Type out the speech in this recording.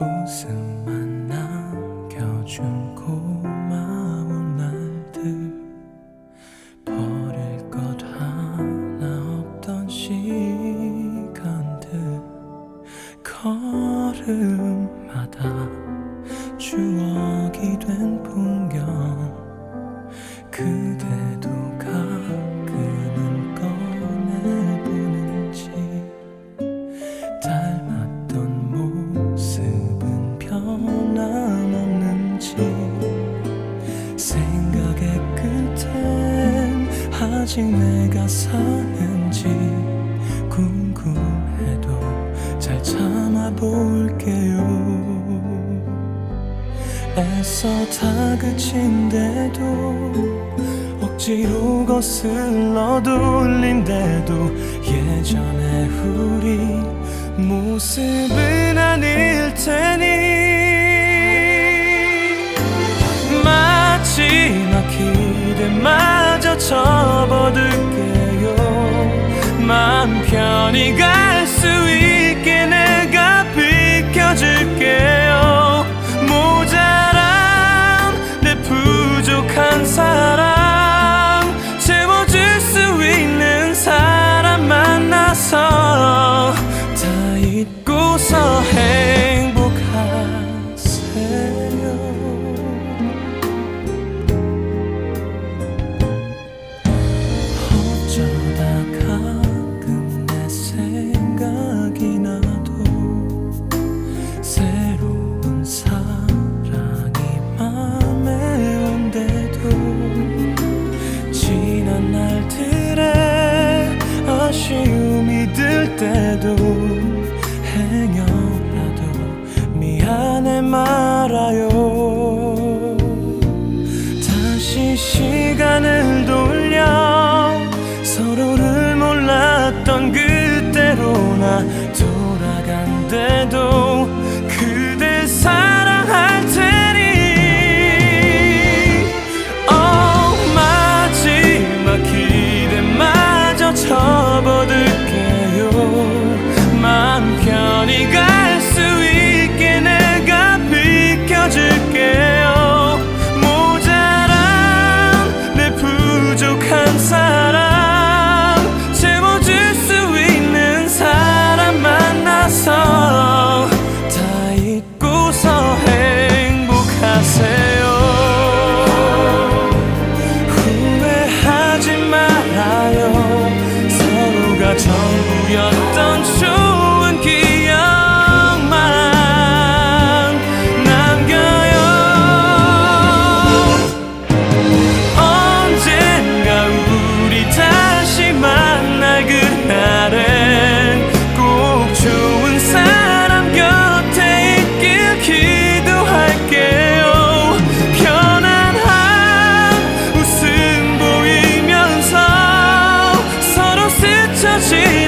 웃음만 남겨준 고마운 날들. 버릴 것 하나 없던 시간들. 걸음마다 추억이 된 풍경. 그대 내가 사는지 궁금해도 잘 참아볼게요. 애써 다그친데도 억지로 거슬러 돌린데도 예전의 우리 모습은 아닐 테니. 마지막 기대마저 접 어들게요. 마음 편히 갈 수 있게 내가 비켜줄게요. 모자란 내 부족한 사랑 채워줄 수 있는 사람 만나서 다 잊고서 행 들 때도 행여라도 미안해 말아요. 다시 시간을 돌려 서로를 몰랐던 그때로 나 assim.